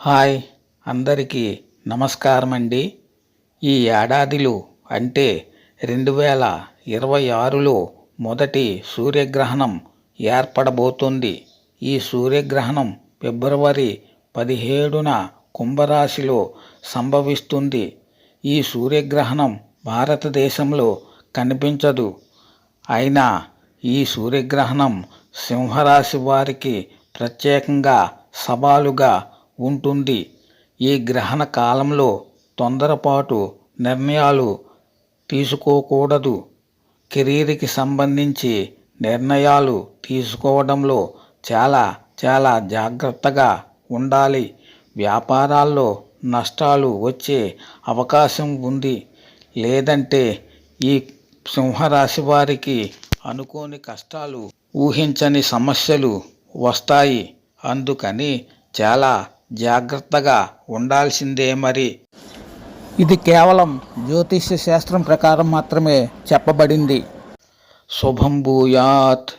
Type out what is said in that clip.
Hi అందరికీ నమస్కారం అండి ఈ ఏడాదిలో అంటే రెండు వేల ఇరవై ఆరులో మొదటి సూర్యగ్రహణం ఏర్పడబోతోంది. ఈ సూర్యగ్రహణం ఫిబ్రవరి పదిహేడున కుంభరాశిలో సంభవిస్తుంది. ఈ సూర్యగ్రహణం భారతదేశంలో కనిపించదు. అయినా ఈ సూర్యగ్రహణం సింహరాశి వారికి ప్రత్యేకంగా సవాలుగా ఉంటుంది. ఈ గ్రహణ కాలంలో తొందరపాటు నిర్ణయాలు తీసుకోకూడదు. కెరీర్కి సంబంధించి నిర్ణయాలు తీసుకోవడంలో చాలా చాలా జాగ్రత్తగా ఉండాలి. వ్యాపారాల్లో నష్టాలు వచ్చే అవకాశం ఉంది. లేదంటే ఈ సింహరాశి వారికి అనుకోని కష్టాలు ఊహించని సమస్యలు వస్తాయి. అందుకని చాలా జాగ్రత్తగా ఉండాల్సిందే మరి. ఇది కేవలం జ్యోతిష్య శాస్త్రం ప్రకారం మాత్రమే చెప్పబడింది. శుభం భూయాత్.